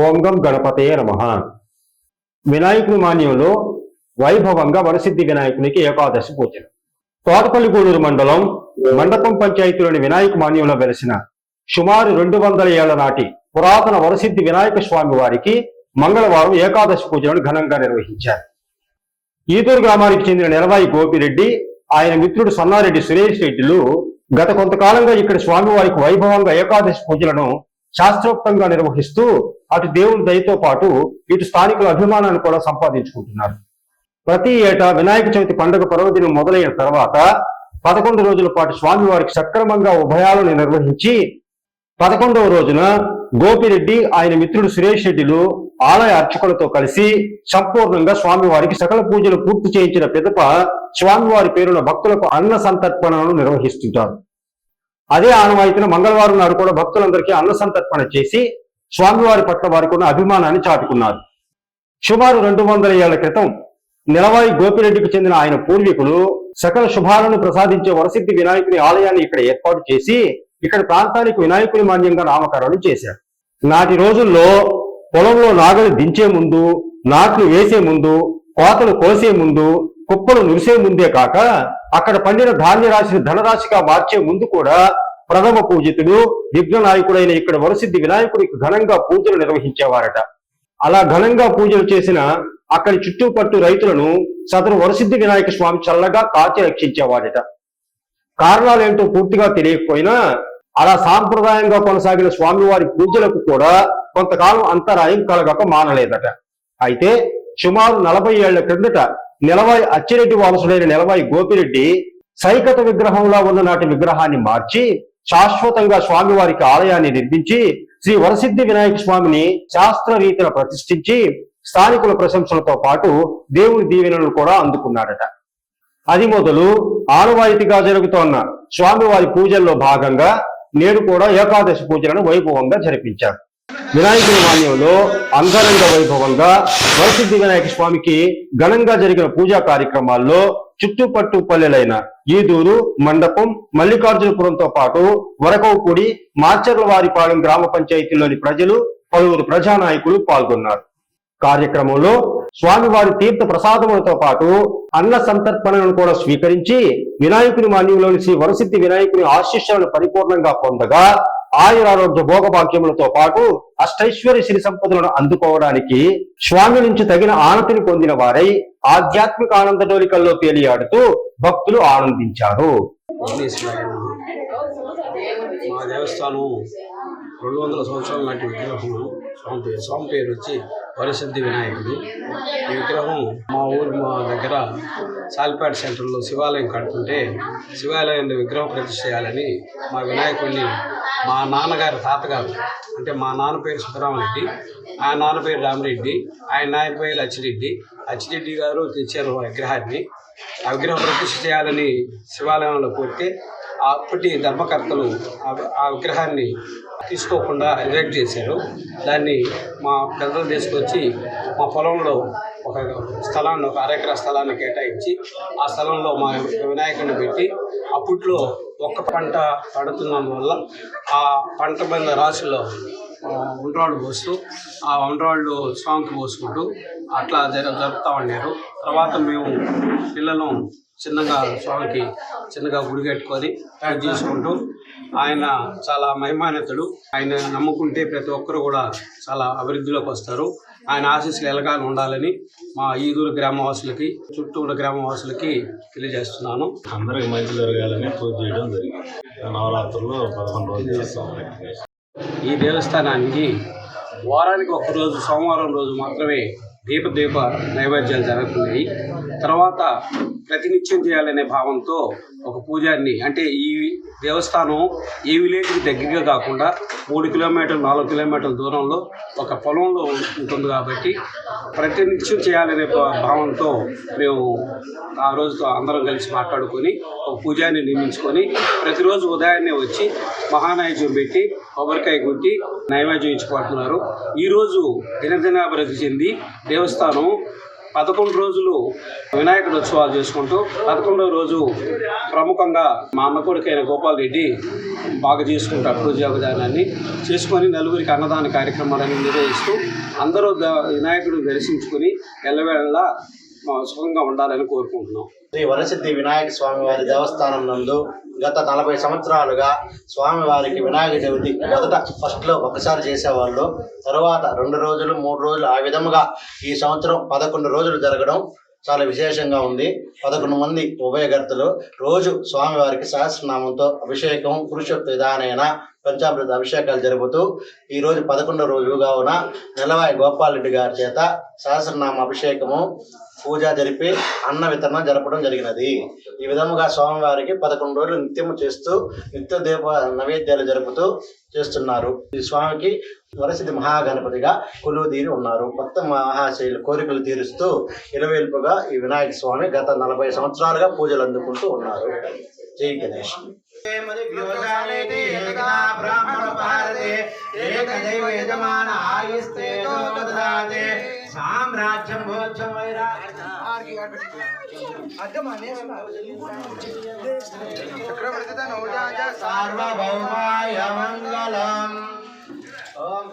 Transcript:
ఓం గం గణపతయ నమ. వినాయకుని మాన్యంలో వైభవంగా వరసిద్ధి వినాయకునికి ఏకాదశి పూజలు. తోటపల్లిగూడూరు మండలం మండపం పంచాయతీలోని వినాయక మాన్యంలో వెలిసిన సుమారు రెండు వందల ఏళ్ళ నాటి పురాతన వరసిద్ధి వినాయక స్వామి వారికి మంగళవారం ఏకాదశి పూజలను ఘనంగా నిర్వహించారు. ఈతూరు గ్రామానికి చెందిన నిలవాయి గోపిరెడ్డి ఆయన మిత్రుడు సన్నారెడ్డి సురేష్ రెడ్డిలు గత కొంతకాలంగా ఇక్కడ స్వామివారికి వైభవంగా ఏకాదశి పూజలను శాస్త్రోక్తంగా నిర్వహిస్తూ అటు దేవుని దయతో పాటు ఇటు స్థానికుల అభిమానాన్ని కూడా సంపాదించుకుంటున్నారు. ప్రతి ఏటా వినాయక చవితి పండుగ పర్వదినం మొదలైన తర్వాత పదకొండు రోజుల పాటు స్వామివారికి సక్రమంగా ఉభయాలను నిర్వహించి పదకొండవ రోజున గోపిరెడ్డి ఆయన మిత్రుడు సురేష్ రెడ్డిలు ఆలయ అర్చకులతో కలిసి సంపూర్ణంగా స్వామివారికి సకల పూజలు పూర్తి చేయించిన పిదప స్వామివారి పేరున భక్తులకు అన్న సంతర్పణలను నిర్వహిస్తుంటారు. అదే ఆనవాయితీన మంగళవారం నాడు కూడా భక్తులందరికీ అన్న సంతర్పణ చేసి స్వామివారి పట్ల వారికి ఉన్న అభిమానాన్ని చాటుకున్నారు. సుమారు రెండు వందల ఏళ్ళ క్రితం నిలవాయి గోపిరెడ్డికి చెందిన ఆయన పూర్వీకులు సకల శుభాలను ప్రసాదించే వరసిద్ధి వినాయకుని ఆలయాన్ని ఇక్కడ ఏర్పాటు చేసి ఇక్కడ ప్రాంతానికి వినాయకుని మాన్యంగా నామకరణం చేశారు. నాటి రోజుల్లో పొలంలో నాగలి దించే ముందు నాట్లు వేసే ముందు కోతలు కోసే ముందు కుప్పలు నురిసే ముందే కాక అక్కడ పండిన ధాన్య రాశిని ధనరాశిగా మార్చే ముందు కూడా ప్రథమ పూజితుడు విఘ్న నాయకుడైన ఇక్కడ వరసిద్ధి వినాయకుడికి ఘనంగా పూజలు నిర్వహించేవారట. అలా ఘనంగా పూజలు చేసిన అక్కడి చుట్టుపట్టు రైతులను సదరు వరసిద్ధి వినాయక స్వామి చల్లగా కాచి రక్షించేవాడట కారణాలేంటో పూర్తిగా తెలియకపోయినా అలా సాంప్రదాయంగా కొనసాగిన స్వామివారి పూజలకు కూడా కొంతకాలం అంతరాయం కలగక మానలేదట. అయితే సుమారు నలభై ఏళ్ళ క్రిందట నిలవాయి అచ్చిరెడ్డి వారసుడైన నిలవాయి గోపిరెడ్డి సైకత విగ్రహంలా ఉన్న నాటి విగ్రహాన్ని మార్చి శాశ్వతంగా స్వామివారికి ఆలయాన్ని నిర్మించి శ్రీ వరసిద్ధి వినాయక స్వామిని శాస్త్ర రీతిన ప్రతిష్ఠించి స్థానికుల ప్రశంసలతో పాటు దేవుని దీవెనలు కూడా అందుకున్నాడట. అది మొదలు ఆనవాయితీగా జరుగుతోన్న స్వామివారి పూజల్లో భాగంగా నేడు కూడా ఏకాదశి పూజలను వైభవంగా జరిపించారు. వినాయకుని మాన్యంలో అంగరంగ వైభవంగా వరసిద్ధి వినాయక స్వామికి ఘనంగా జరిగిన పూజా కార్యక్రమాల్లో చుట్టుపట్టు పల్లెలైన ఈదూరు మండపం మల్లికార్జునపురంతో పాటు వరకవుపూడి మార్చర్లవారిపాలెం గ్రామ పంచాయతీలోని ప్రజలు పలువురు ప్రజానాయకులు పాల్గొన్నారు. కార్యక్రమంలో స్వామివారి తీర్థ ప్రసాదములతో పాటు అన్న సంతర్పణలను కూడా స్వీకరించి వినాయకుని మాన్యంలోని శ్రీ వరసిద్ధి వినాయకుని ఆశిష్యాలను పరిపూర్ణంగా పొందగా ఆయురారోగ్య భోగభాగ్యములతో పాటు అష్టైశ్వర్య సిరి సంపదలను అందుకోవడానికి స్వామి నుంచి తగిన ఆనతిని పొందిన వారై ఆధ్యాత్మిక ఆనంద డోలికల్లో తేలియాడుతూ భక్తులు ఆనందించారు. మా దేవస్థానం రెండు వందల సంవత్సరాల నాటి విగ్రహము స్వామి పేరు స్వామి పేరు వచ్చి వరసిద్ధి వినాయకుడు. ఈ విగ్రహం మా ఊరు మా దగ్గర సాలిపేట సెంటర్లో శివాలయం కడుతుంటే శివాలయంలో విగ్రహం ప్రతిష్ట చేయాలని మా వినాయకుడిని మా నాన్నగారి తాతగారు అంటే మా నాన్న పేరు సుబ్బరామరెడ్డి ఆయన నాన్న పేరు రామరెడ్డి ఆయన నాయన పేరు అచ్చిరెడ్డి. అచ్చిరెడ్డి గారు తెచ్చారు ఆ విగ్రహాన్ని. ఆ విగ్రహం ప్రతిష్ట చేయాలని శివాలయంలో కోరితే అప్పటి ధర్మకర్తలు ఆ- ఆ విగ్రహాన్ని తీసుకోకుండా రిజెక్ట్ చేశారు. దాన్ని మా పెద్దలు తీసుకొచ్చి మా పొలంలో ఒక స్థలాన్ని ఒక అరెకరా స్థలాన్ని కేటాయించి ఆ స్థలంలో మా వినాయకుడిని పెట్టి అప్పట్లో ఒక్క పంట పడుతున్నందువల్ల ఆ పంట మీద రాశిలో ఉండ్రాళ్ళు పోస్తూ ఆ ఉండ్రాళ్ళు స్వామికి పోసుకుంటూ అట్లా జర జరుపుతా ఉన్నారు తర్వాత మేము పిల్లలు చిన్నగా స్వామికి చిన్నగా గుడి కట్టుకొని పూజ చేసుకుంటూ ఆయన చాలా మహిమాన్వితుడు. ఆయన నమ్ముకుంటే ప్రతి ఒక్కరు కూడా చాలా అభివృద్ధిలోకి వస్తారు. ఆయన ఆశీస్సులు ఎలగానే ఉండాలని మా ఈదూరు గ్రామవాసులకి చుట్టూ ఉన్న గ్రామవాసులకి తెలియజేస్తున్నాను. అందరికి మంచి జరగాలని పూజ చేయడం జరిగింది. నవరాత్రులు పదకొండు రోజులు చేస్తాం. ఈ దేవస్థానానికి వారానికి ఒక రోజు సోమవారం రోజు మాత్రమే దీప దీప నైవేద్యాలు జరుగుతున్నాయి. తర్వాత ప్రతినిత్యం చేయాలనే భావంతో ఒక పూజారిని అంటే ఈ దేవస్థానం ఏ విలేజ్కి దగ్గరగా కాకుండా మూడు కిలోమీటర్లు నాలుగు కిలోమీటర్ల దూరంలో ఒక పొలంలో ఉంటుంది కాబట్టి ప్రతినిత్యం చేయాలనే భా- భావంతో మేము ఆ రోజుతో అందరం కలిసి మాట్లాడుకొని ఒక పూజారిని నియమించుకొని ప్రతిరోజు ఉదయాన్నే వచ్చి మహానైవేద్యం పెట్టి కొబ్బరికాయ కొట్టి నైవేద్యం ఇచ్చిపోతున్నారు. ఈరోజు దినదినాభివృద్ధి చెంది దేవస్థానం పదకొండు రోజులు వినాయకుడు ఉత్సవాలు చేసుకుంటూ పదకొండవ రోజు ప్రముఖంగా మా అన్న కొడుకైన గోపాల్ రెడ్డి బాగా చేసుకుంటారు పూజా విధానాన్ని చేసుకొని నలుగురికి అన్నదాన కార్యక్రమాలను నిర్వహిస్తూ అందరూ వినాయకుడిని వినాయకుడు ఎల్లవేళలా సుఖంగా ఉండాలని కోరుకుంటున్నాం. శ్రీ వరసిద్ధి వినాయక స్వామి వారి దేవస్థానం నందు గత నలభై సంవత్సరాలుగా స్వామివారికి వినాయక చవితి మొదట ఫస్ట్లో ఒకసారి చేసేవాళ్ళు. తర్వాత రెండు రోజులు మూడు రోజులు ఆ విధముగా ఈ సంవత్సరం పదకొండు రోజులు జరగడం చాలా విశేషంగా ఉంది. పదకొండు మంది ఉభయకర్తలు రోజు స్వామివారికి సహస్రనామంతో అభిషేకం పురుషోత్త విధానైన పంచామృత అభిషేకాలు జరుపుతూ ఈ రోజు పదకొండో రోజు కావున నెలవాయి గోపాలరెడ్డి గారి చేత సహస్రనామ అభిషేకము పూజ జరిపి అన్న వితరణ జరపడం జరిగినది. ఈ విధముగా స్వామివారికి పదకొండు రోజులు నిత్యము చేస్తూ నిత్య దీప నైవేద్యాలు జరుపుతూ చేస్తున్నారు. ఈ స్వామికి వరసిద్ధి మహాగణపతిగా కొలువు తీరి ఉన్నారు. భక్త మహాశైలు కోరికలు తీరుస్తూ ఇరవేల్పుగా ఈ వినాయక స్వామి గత నలభై సంవత్సరాలుగా పూజలు అందుకుంటూ ఉన్నారు. జై గణేష్. సామ్రాజ్యం యజమాన వైరాగ్యం సామ్రాజ్యం భోజ్యం సార్వభౌమాయ మంగళం ఓం